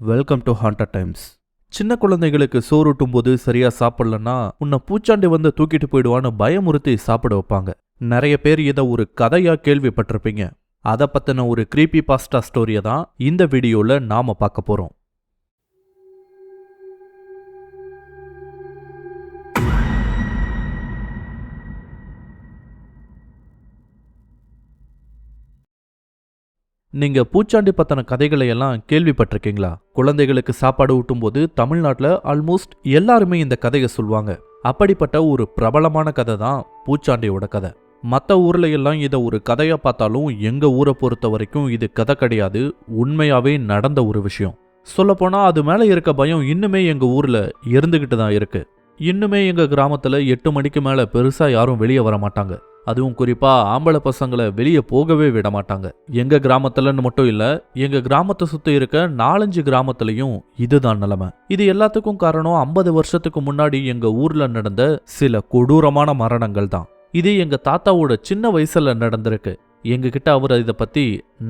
Welcome to ஹாண்டர் times சின்ன குழந்தைகளுக்கு சோறுட்டும் போது சரியா சாப்பிடலன்னா உன்னை பூச்சாண்டி வந்து தூக்கிட்டு போயிடுவான்னு பயமுறுத்தி சாப்பிட வைப்பாங்க. நிறைய பேர் இதை ஒரு கதையா கேள்விப்பட்டிருப்பீங்க. அதை பத்தின ஒரு creepy பாஸ்டா ஸ்டோரியை தான் இந்த வீடியோல நாம பார்க்க போறோம். நீங்க பூச்சாண்டி பத்தின கதைகளை எல்லாம் கேள்விப்பட்டிருக்கீங்களா? குழந்தைகளுக்கு சாப்பாடு ஊட்டும்போது தமிழ்நாட்டில் ஆல்மோஸ்ட் எல்லாருமே இந்த கதையை சொல்லுவாங்க அப்படிப்பட்ட ஒரு பிரபலமான கதை தான் பூச்சாண்டியோட கதை. மற்ற ஊர்ல எல்லாம் இதை ஒரு கதையா பார்த்தாலும் எங்க ஊரை பொறுத்த வரைக்கும் இது கதை கிடையாது. உண்மையாவே நடந்த ஒரு விஷயம். சொல்லப்போனா அது மேல இருக்க பயம் இன்னுமே எங்க ஊர்ல இருந்துகிட்டு தான் இருக்கு. இன்னுமே எங்க கிராமத்துல எட்டு மணிக்கு மேல பெருசா யாரும் வெளியே வர மாட்டாங்க. அதுவும் குறிப்பாக ஆம்பளை பசங்களை வெளியே போகவே விட மாட்டாங்க. எங்கள் கிராமத்துலன்னு மட்டும் இல்லை எங்கள் கிராமத்தை சுற்றி இருக்க நாலஞ்சு கிராமத்துலையும் இதுதான் நிலைமை. இது எல்லாத்துக்கும் காரணம் ஐம்பது வருஷத்துக்கு முன்னாடி எங்கள் ஊரில் நடந்த சில கொடூரமான மரணங்கள் தான். இது எங்கள் தாத்தாவோட சின்ன வயசில் நடந்திருக்கு. எங்ககிட்ட அவர் இதை பற்றி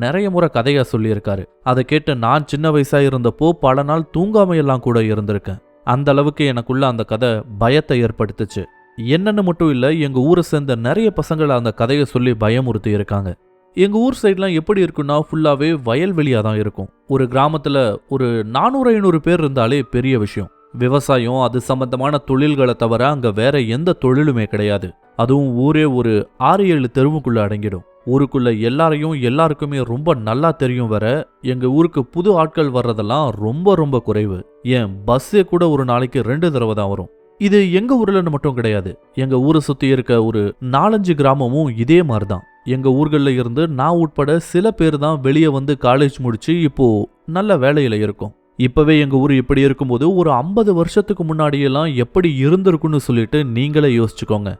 நிறைய முறை கதையாக சொல்லியிருக்காரு. அதை கேட்டு நான் சின்ன வயசாக இருந்தப்போ பல நாள் தூங்காமையெல்லாம் எல்லாம் கூட இருந்திருக்கேன். அந்த அளவுக்கு எனக்குள்ள அந்த கதை பயத்தை ஏற்படுத்துச்சு. என்னென்னு மட்டும் இல்லை எங்கள் ஊரை சேர்ந்த நிறைய பசங்களை அந்த கதையை சொல்லி பயமுறுத்தி இருக்காங்க. எங்கள் ஊர் சைட்லாம் எப்படி இருக்குன்னா ஃபுல்லாகவே வயல்வெளியாக தான் இருக்கும். ஒரு கிராமத்தில் ஒரு நானூறு ஐநூறு பேர் இருந்தாலே பெரிய விஷயம். விவசாயம் அது சம்பந்தமான தொழில்களை தவிர அங்கே வேற எந்த தொழிலுமே கிடையாது. அதுவும் ஊரே ஒரு ஆறு ஏழு தெருவுக்குள்ளே அடங்கிடும். ஊருக்குள்ள எல்லாரையும் எல்லாருக்குமே ரொம்ப நல்லா தெரியும் வர எங்க ஊருக்கு புது ஆட்கள் வர்றதெல்லாம் ரொம்ப ரொம்ப குறைவு. ஏன் பஸ்ஸே கூட ஒரு நாளைக்கு ரெண்டு தடவை தான் வரும். இது எங்க ஊர்லன்னு மட்டும் கிடையாது. எங்க ஊரை சுத்தி இருக்க ஒரு நாலஞ்சு கிராமமும் இதே மாதிரி தான் எங்க ஊர்களில் இருந்து நான் உட்பட சில பேர் தான் வெளியே வந்து காலேஜ் முடிச்சு இப்போ நல்ல வேலையில இருக்கும். இப்பவே எங்க ஊர் இப்படி இருக்கும்போது ஒரு ஐம்பது வருஷத்துக்கு முன்னாடியெல்லாம் எப்படி இருந்திருக்குன்னு சொல்லிட்டு நீங்களே யோசிச்சுக்கோங்க.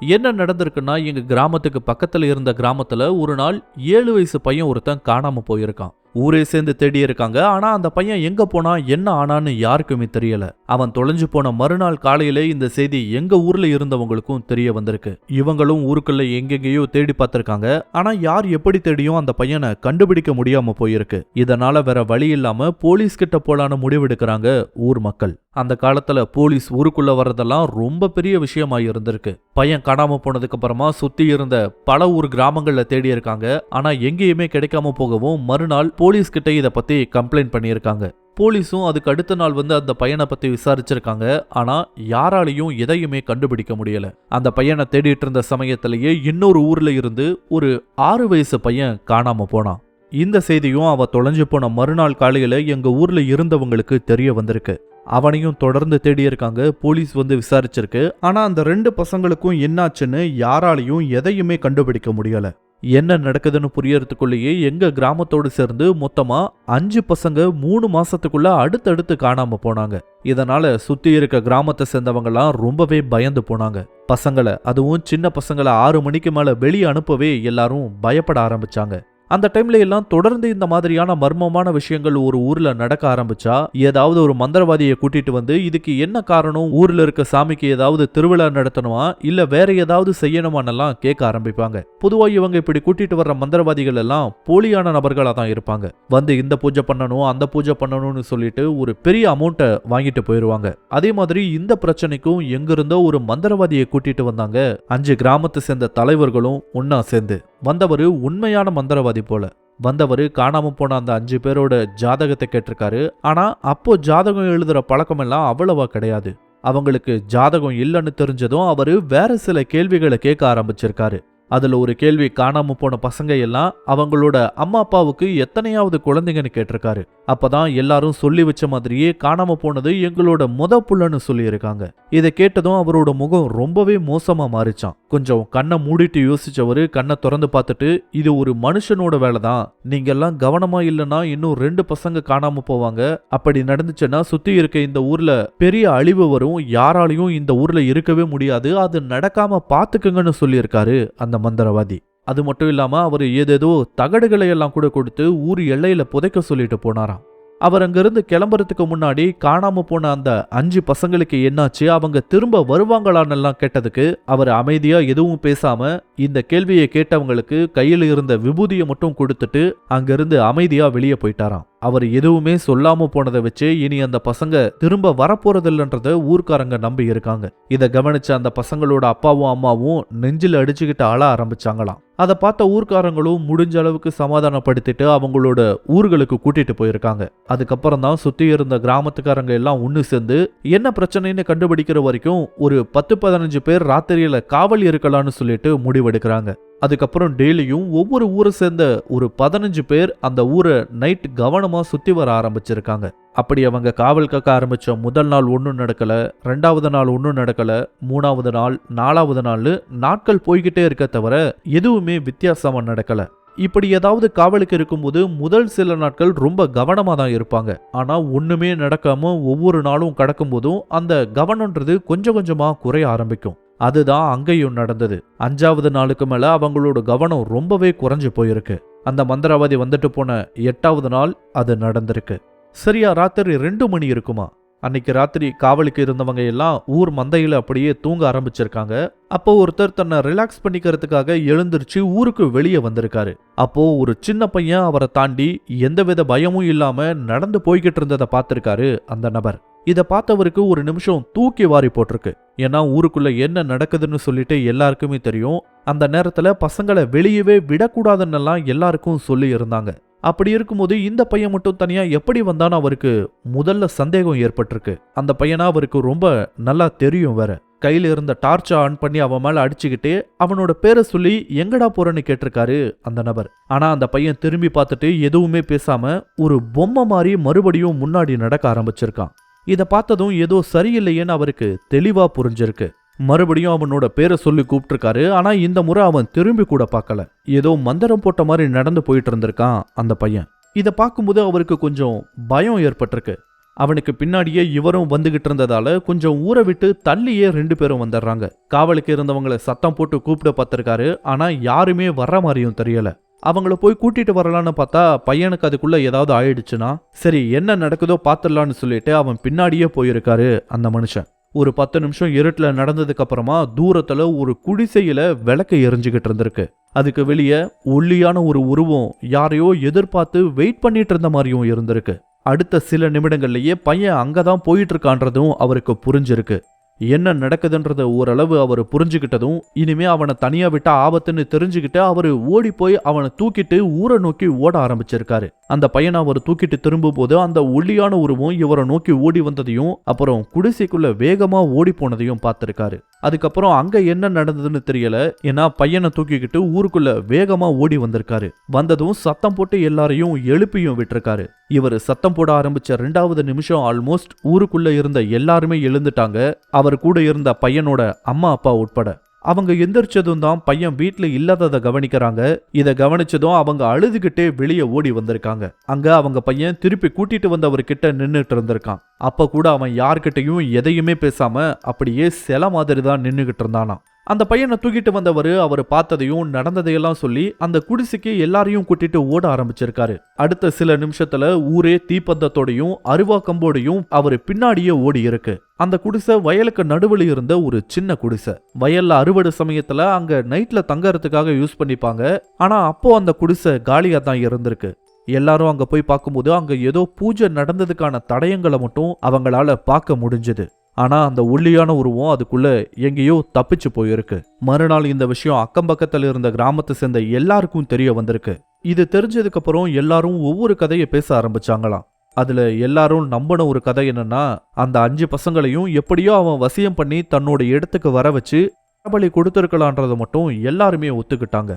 என்ன நடந்திருக்குன்னா எங்க கிராமத்துக்கு பக்கத்துல இருந்த கிராமத்துல ஒரு நாள் ஏழு வயசு பையன் ஒருத்தன் காணாம போயிருக்கான். ஊரே சேர்ந்து தேடி இருக்காங்க. ஆனா அந்த பையன் எங்க போனா என்ன ஆனான்னு யாருக்குமே தெரியல. அவன் தொலைஞ்சு போன மறுநாள் காலையிலே இந்த செய்தி எங்க ஊர்ல இருந்தவங்களுக்கும் தெரிய வந்திருக்கு. இவங்களும் ஊருக்குள்ள எங்கெங்கேயோ தேடி பார்த்திருக்காங்க. ஆனா யார் எப்படி தேடியும் அந்த பையனை கண்டுபிடிக்க முடியாம போயிருக்கு. இதனால வேற வழி இல்லாம போலீஸ் கிட்ட போலான்னு முடிவெடுக்கிறாங்க ஊர் மக்கள். அந்த காலத்துல போலீஸ் ஊருக்குள்ள வர்றதெல்லாம் ரொம்ப பெரிய விஷயமா இருந்திருக்கு. பையன் காணாம போனதுக்கு அப்புறமா சுத்தி இருந்த பல ஊர் கிராமங்கள்ல தேடி இருக்காங்க. ஆனா எங்கேயுமே கிடைக்காம போகவும் மறுநாள் போலீஸ் கிட்ட பற்றி பத்தி கம்ப்ளைண்ட் பண்ணியிருக்காங்க. போலீஸும் அதுக்கு அடுத்த நாள் வந்து அந்த பையனை பத்தி விசாரிச்சிருக்காங்க. ஆனா யாராலையும் எதையுமே கண்டுபிடிக்க முடியல. அந்த பையனை தேடிட்டு இருந்த சமயத்திலேயே இன்னொரு ஊர்ல இருந்து ஒரு ஆறு வயசு பையன் காணாம போனான். இந்த செய்தியும் அவ தொலைஞ்சு போன மறுநாள் காலையில எங்க ஊர்ல இருந்தவங்களுக்கு தெரிய வந்திருக்கு. அவனையும் தொடர்ந்து தேடி இருக்காங்க போலீஸ் வந்து விசாரிச்சிருக்கு. ஆனா அந்த ரெண்டு பசங்களுக்கும் என்னாச்சுன்னு யாராலையும் எதையுமே கண்டுபிடிக்க முடியல. என்ன நடக்குதுன்னு புரியறதுக்குள்ளேயே எங்க கிராமத்தோடு சேர்ந்து மொத்தமா அஞ்சு பசங்க மூணு மாசத்துக்குள்ள அடுத்தடுத்து காணாம போனாங்க. இதனால சுத்தி இருக்க கிராமத்தை சேர்ந்தவங்கலாம் ரொம்பவே பயந்து போனாங்க. பசங்களை அதுவும் சின்ன பசங்களை ஆறு மணிக்கு மேல வெளியே அனுப்பவே எல்லாரும் பயப்பட ஆரம்பிச்சாங்க. அந்த டைம்ல எல்லாம் தொடர்ந்து இந்த மாதிரியான மர்மமான விஷயங்கள் ஒரு ஊர்ல நடக்க ஆரம்பிச்சா ஏதாவது ஒரு மந்திரவாதியை கூட்டிட்டு வந்து இதுக்கு என்ன காரணம்? ஊர்ல இருக்க சாமிக்கு ஏதாவது திருவிழா நடத்தணுமா? இல்ல வேற ஏதாவது செய்யணுமானெல்லாம் கேட்க ஆரம்பிப்பாங்க. பொதுவா இவங்க இப்படி கூட்டிட்டு வர்ற மந்திரவாதிகள் எல்லாம் போலியான நபர்களா தான் இருப்பாங்க. வந்து இந்த பூஜை பண்ணணும் அந்த பூஜை பண்ணணும்னு சொல்லிட்டு ஒரு பெரிய அமௌண்ட்டை வாங்கிட்டு போயிருவாங்க. அதே மாதிரி இந்த பிரச்சனைக்கும் எங்கிருந்தோ ஒரு மந்திரவாதியை கூட்டிட்டு வந்தாங்க அஞ்சு கிராமத்தை சேர்ந்த தலைவர்களும் ஒன்னா சேர்ந்து. வந்தவர் உண்மையான மந்திரவாதி போல. வந்தவர் காணாம போன அந்த அஞ்சு பேரோட ஜாதகத்தை கேட்டிருக்காரு. ஆனா அப்போ ஜாதகம் எழுதுற பழக்கம் எல்லாம் அவ்வளவா கிடையாது. அவங்களுக்கு ஜாதகம் இல்லைன்னு தெரிஞ்சதும் அவரு வேற சில கேள்விகளை கேட்க ஆரம்பிச்சிருக்காரு. அதில் ஒரு கேள்வி காணாமல் போன பசங்க எல்லாம் அவங்களோட அம்மா அப்பாவுக்கு எத்தனையாவது குழந்தைங்கன்னு கேட்டிருக்காரு. அப்பதான் எல்லாரும் சொல்லி வச்ச மாதிரியே காணாம போனது எங்களோட முத புள்ளன்னு சொல்லியிருக்காங்க. இதை கேட்டதும் அவரோட முகம் ரொம்பவே மோசமா மாறிச்சான். கொஞ்சம் கண்ணை மூடிட்டு யோசிச்சவரு கண்ணை திறந்து பார்த்துட்டு இது ஒரு மனுஷனோட வேலை தான் நீங்க எல்லாம் கவனமா இல்லைன்னா இன்னும் ரெண்டு பசங்க காணாம போவாங்க. அப்படி நடந்துச்சுன்னா சுத்தி இருக்க இந்த ஊர்ல பெரிய அழிவு வரும். யாராலையும் இந்த ஊர்ல இருக்கவே முடியாது. அது நடக்காம பாத்துக்குங்கன்னு சொல்லியிருக்காரு அந்த மந்திரவாதி. அது மட்டும் இல்லாம அவர் ஏதேதோ தகடுகளை எல்லாம் கூட கொடுத்து ஊர் எல்லையில புதைக்க சொல்லிட்டு போனாராம். அவர் அங்கிருந்து கிளம்புறதுக்கு முன்னாடி காணாம போன அந்த அஞ்சு பசங்களுக்கு என்னாச்சு? அவங்க திரும்ப வருவாங்களான்னெல்லாம் கேட்டதுக்கு அவர் அமைதியா எதுவும் பேசாம இந்த கேள்வியை கேட்டவங்களுக்கு கையில் இருந்த விபூதியை மட்டும் கொடுத்துட்டு அங்கிருந்து அமைதியா வெளியே போயிட்டாராம். அவர் எதுவுமே சொல்லாம போனதை வச்சு இனி அந்த பசங்க திரும்ப வரப்போறதில்லைன்றத ஊர்க்காரங்க நம்பி இருக்காங்க. இதை கவனிச்ச அந்த பசங்களோட அப்பாவும் அம்மாவும் நெஞ்சில் அடிச்சுக்கிட்டு ஆள ஆரம்பிச்சாங்களாம். அதை பார்த்த ஊர்க்காரங்களும் முடிஞ்ச அளவுக்கு சமாதானப்படுத்திட்டு அவங்களோட ஊர்களுக்கு கூட்டிட்டு போயிருக்காங்க. அதுக்கப்புறம் தான் சுத்தி இருந்த கிராமத்துக்காரங்க எல்லாம் ஒன்று சேர்ந்து என்ன பிரச்சனைன்னு கண்டுபிடிக்கிற வரைக்கும் ஒரு பத்து பதினஞ்சு பேர் ராத்திரியில காவல் இருக்கலாம்னு சொல்லிட்டு முடிவெடுக்கிறாங்க. அதுக்கப்புறம் டெய்லியும் ஒவ்வொரு ஊரை சேர்ந்த ஒரு பதினஞ்சு பேர் அந்த ஊரை நைட் கவனமா சுத்தி வர ஆரம்பிச்சிருக்காங்க. அப்படி அவங்க காவல் கக்க ஆரம்பிச்ச முதல் நாள் ஒன்றும் நடக்கல ரெண்டாவது நாள் ஒன்றும் நடக்கல மூணாவது நாள் நாலாவது நாள் நாட்கள் போய்கிட்டே இருக்க தவிர எதுவுமே வித்தியாசமா நடக்கல. இப்படி ஏதாவது காவலுக்கு இருக்கும்போது முதல் சில நாட்கள் ரொம்ப கவனமா தான் இருப்பாங்க. ஆனா ஒண்ணுமே நடக்காம ஒவ்வொரு நாளும் கடக்கும்போதும் அந்த கவனன்றது கொஞ்சம் கொஞ்சமா குறைய ஆரம்பிக்கும். அதுதான் அங்கேயும் நடந்தது. அஞ்சாவது நாளுக்கு மேல அவங்களோட கவனம் ரொம்பவே குறைஞ்சு போயிருக்கு. அந்த மந்திரவாதி வந்துட்டு போன எட்டாவது நாள் அது நடந்திருக்கு. சரியா ராத்திரி ரெண்டு மணி இருக்குமா? அன்னைக்கு ராத்திரி காவலுக்கு இருந்தவங்க எல்லாம் ஊர் மந்தையில அப்படியே தூங்க ஆரம்பிச்சிருக்காங்க. அப்போ ஒருத்தர் தன்னை ரிலாக்ஸ் பண்ணிக்கிறதுக்காக எழுந்திருச்சு ஊருக்கு வெளியே வந்திருக்காரு. அப்போ ஒரு சின்ன பையன் அவரை தாண்டி எந்தவித பயமும் இல்லாம நடந்து போய்கிட்டு இருந்ததை பார்த்திருக்காரு அந்த நபர். இதை பார்த்தவருக்கு ஒரு நிமிஷம் தூக்கி வாரி போட்டிருக்கு. ஏன்னா ஊருக்குள்ள என்ன நடக்குதுன்னு சொல்லிட்டு எல்லாருக்குமே தெரியும். அந்த நேரத்துல பசங்களை வெளியவே விடக்கூடாதுன்னெல்லாம் எல்லாருக்கும் சொல்லி இருந்தாங்க. அப்படி இருக்கும்போது இந்த பையன் மட்டும் தனியா எப்படி வந்தான்னு அவருக்கு முதல்ல சந்தேகம் ஏற்பட்டிருக்கு. அந்த பையனா அவருக்கு ரொம்ப நல்லா தெரியும் வேற. கையில இருந்த டார்ச்சை ஆன் பண்ணி அவன் மேல அடிச்சுக்கிட்டு அவனோட பேரை சொல்லி எங்கடா போறேன்னு கேட்டிருக்காரு அந்த நபர். ஆனா அந்த பையன் திரும்பி பார்த்துட்டு எதுவுமே பேசாம ஒரு பொம்மை மாதிரி மறுபடியும் முன்னாடி நடக்க ஆரம்பிச்சிருக்கான். இதை பார்த்ததும் ஏதோ சரியில்லையேன்னு அவருக்கு தெளிவா புரிஞ்சிருக்கு. மறுபடியும் அவனோட பேரை சொல்லி கூப்பிட்டுருக்காரு. ஆனா இந்த முறை அவன் திரும்பி கூட பார்க்கல. ஏதோ மந்திரம் போட்ட மாதிரி நடந்து போயிட்டு இருந்திருக்கான் அந்த பையன். இதை பார்க்கும்போது அவருக்கு கொஞ்சம் பயம் ஏற்பட்டிருக்கு. அவனுக்கு பின்னாடியே இவரும் வந்துகிட்டு இருந்ததால கொஞ்சம் ஊரை விட்டு தள்ளியே ரெண்டு பேரும் வந்துடுறாங்க. காவலுக்கு இருந்தவங்கள சத்தம் போட்டு கூப்பிட பார்த்திருக்காரு. ஆனா யாருமே வர்ற மாதிரியும் தெரியல. அவங்கள போய் கூட்டிட்டு வரலான்னு பார்த்தா பையனுக்கு அதுக்குள்ள ஏதாவது ஆயிடுச்சுன்னா சரி என்ன நடக்குதோ பார்த்துடலான்னு சொல்லிட்டு அவன் பின்னாடியே போயிருக்காரு அந்த மனுஷன். ஒரு பத்து நிமிஷம் இருட்டில் நடந்ததுக்கு அப்புறமா தூரத்துல ஒரு குடிசையில விளக்கு எரிஞ்சுக்கிட்டு இருந்திருக்கு. அதுக்கு வெளியே ஒல்லியான ஒரு உருவம் யாரையோ எதிர்பார்த்து வெயிட் பண்ணிட்டு இருந்த மாதிரியும் இருந்திருக்கு. அடுத்த சில நிமிடங்கள்லயே பையன் அங்கதான் போயிட்டு இருக்கான்றதும் அவருக்கு புரிஞ்சிருக்கு. என்ன நடக்குதுன்றத ஓரளவு அவர் புரிஞ்சுக்கிட்டதும் இனிமே அவனை தனியா விட்டா ஆபத்துன்னு தெரிஞ்சுக்கிட்டு அவரு ஓடி போய் அவனை தூக்கிட்டு ஊரை நோக்கி ஓட ஆரம்பிச்சிருக்காரு. அந்த பையனை அவர் தூக்கிட்டு திரும்பும் போது அந்த ஒல்லியான உருவம் இவரை நோக்கி ஓடி வந்ததையும் அப்புறம் குடிசைக்குள்ள வேகமா ஓடி போனதையும் பார்த்திருக்காரு. அதுக்கப்புறம் அங்க என்ன நடந்ததுன்னு தெரியல ஏன்னா பையனை தூக்கிக்கிட்டு ஊருக்குள்ள வேகமா ஓடி வந்திருக்காரு. வந்ததும் சத்தம் போட்டு எல்லாரையும் எழுப்பியும் விட்டுருக்காரு. இவர் சத்தம் போட ஆரம்பிச்ச ரெண்டாவது நிமிஷம் ஆல்மோஸ்ட் ஊருக்குள்ள இருந்த எல்லாருமே எழுந்துட்டாங்க. அவர் கூட இருந்த பையனோட அம்மா அப்பா உட்பட. அவங்க எந்திரிச்சதும் தான் பையன் வீட்டில் இல்லாததை கவனிக்கிறாங்க. இதை கவனிச்சதும் அவங்க அழுதுகிட்டே வெளியே ஓடி வந்திருக்காங்க. அங்க அவங்க பையன் திருப்பி கூட்டிட்டு வந்தவர்கிட்ட நின்றுட்டு இருந்திருக்கான். அப்ப கூட அவன் யார்கிட்டையும் எதையுமே பேசாம அப்படியே சில மாதிரி தான் நின்றுகிட்டு இருந்தானாம். அந்த பையனை தூக்கிட்டு வந்தவர் அவர் பார்த்ததையும் நடந்ததையெல்லாம் சொல்லி அந்த குடிசைக்கு எல்லாரையும் கூட்டிட்டு ஓட ஆரம்பிச்சிருக்காரு. அடுத்த சில நிமிஷத்துல ஊரே தீப்பந்தத்தோடையும் அருவா கம்போடையும் அவர் பின்னாடியே ஓடி இருக்கு அந்த குடிசை வயலுக்கு நடுவில் இருந்த ஒரு சின்ன குடிசை. வயல்ல அறுவடை சமயத்துல அங்க நைட்ல தங்கறதுக்காக யூஸ் பண்ணிப்பாங்க. ஆனா அப்போ அந்த குடிசை காலியா தான் இருந்திருக்கு. எல்லாரும் அங்க போய் பார்க்கும்போது அங்க ஏதோ பூஜை நடந்ததுக்கான தடயங்களை மட்டும் அவங்களால பார்க்க முடிஞ்சது. ஆனால் அந்த ஒல்லியான உருவம் அதுக்குள்ளே எங்கேயோ தப்பிச்சு போயிருக்கு. மறுநாள் இந்த விஷயம் அக்கம் பக்கத்தில் இருந்த கிராமத்தை சேர்ந்த எல்லாருக்கும் தெரிய வந்திருக்கு. இது தெரிஞ்சதுக்கப்புறம் எல்லாரும் ஒவ்வொரு கதையை பேச ஆரம்பிச்சாங்களாம். அதுல எல்லாரும் நம்பின ஒரு கதை என்னன்னா அந்த அஞ்சு பசங்களையும் எப்படியோ அவன் வசியம் பண்ணி தன்னோட இடத்துக்கு வர வச்சு பலி கொடுத்துருக்கலான்றதை மட்டும் எல்லாருமே ஒத்துக்கிட்டாங்க.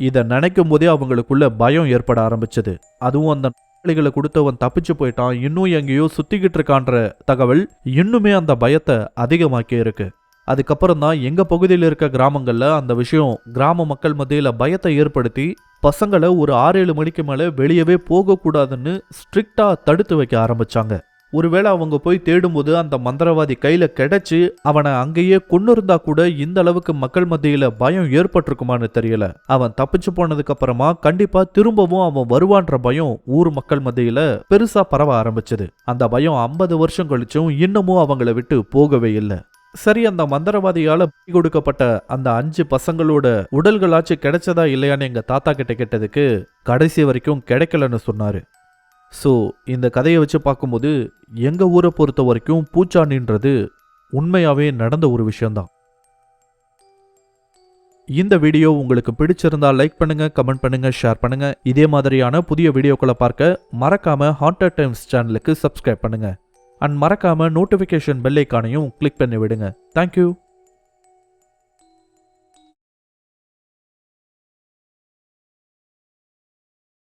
இதை நினைக்கும் போதே அவங்களுக்குள்ள பயம் ஏற்பட ஆரம்பிச்சது. அதுவும் அந்த நாளிகளை கொடுத்தவன் தப்பிச்சு போயிட்டான். இன்னும் எங்கேயோ சுத்திக்கிட்டு இருக்கான்ற தகவல் இன்னுமே அந்த பயத்தை அதிகமாக்கி இருக்கு. அதுக்கப்புறம் தான் எங்க பகுதியில் இருக்க கிராமங்கள்ல அந்த விஷயம் கிராம மக்கள் மத்தியில பயத்தை ஏற்படுத்தி பசங்களை ஒரு ஆறு ஏழு மணிக்கு மேல வெளியவே போகக்கூடாதுன்னு ஸ்ட்ரிக்டா தடுத்து வைக்க ஆரம்பிச்சாங்க. ஒருவேளை அவங்க போய் தேடும்போது அந்த மந்திரவாதி கையில கிடைச்சு அவனை அங்கேயே கொண்டு இருந்தா கூட இந்த அளவுக்கு மக்கள் மத்தியில பயம் ஏற்பட்டிருக்குமான்னு தெரியல. அவன் தப்பிச்சு போனதுக்கு அப்புறமா கண்டிப்பா திரும்பவும் அவன் வருவான்ற பயம் ஊர் மக்கள் மத்தியில பெருசா பரவ ஆரம்பிச்சது. அந்த பயம் ஐம்பது வருஷம் கழிச்சும் இன்னமும் அவங்கள விட்டு போகவே இல்லை. சரி அந்த மந்திரவாதியால பலி கொடுக்கப்பட்ட அந்த அஞ்சு பசங்களோட உடல்களாச்சும் கிடைச்சதா இல்லையான்னு எங்க தாத்தா கிட்ட கேட்டதுக்கு கடைசி வரைக்கும் கிடைக்கலன்னு சொன்னாரு. ஸோ இந்த கதையை வச்சு பார்க்கும்போது எங்கள் ஊரை பொறுத்த வரைக்கும் பூச்சாண்டின்றது உண்மையாகவே நடந்த ஒரு விஷயம்தான். இந்த வீடியோ உங்களுக்கு பிடிச்சிருந்தா லைக் பண்ணுங்க கமெண்ட் பண்ணுங்க ஷேர் பண்ணுங்க. இதே மாதிரியான புதிய வீடியோக்களை பார்க்க மறக்காம ஹாண்டட் டைம்ஸ் சேனலுக்கு சப்ஸ்கிரைப் பண்ணுங்க. அண்ட் மறக்காம நோட்டிஃபிகேஷன் பெல் ஐக்கானையும் கிளிக் பண்ணி விடுங்க. Thank you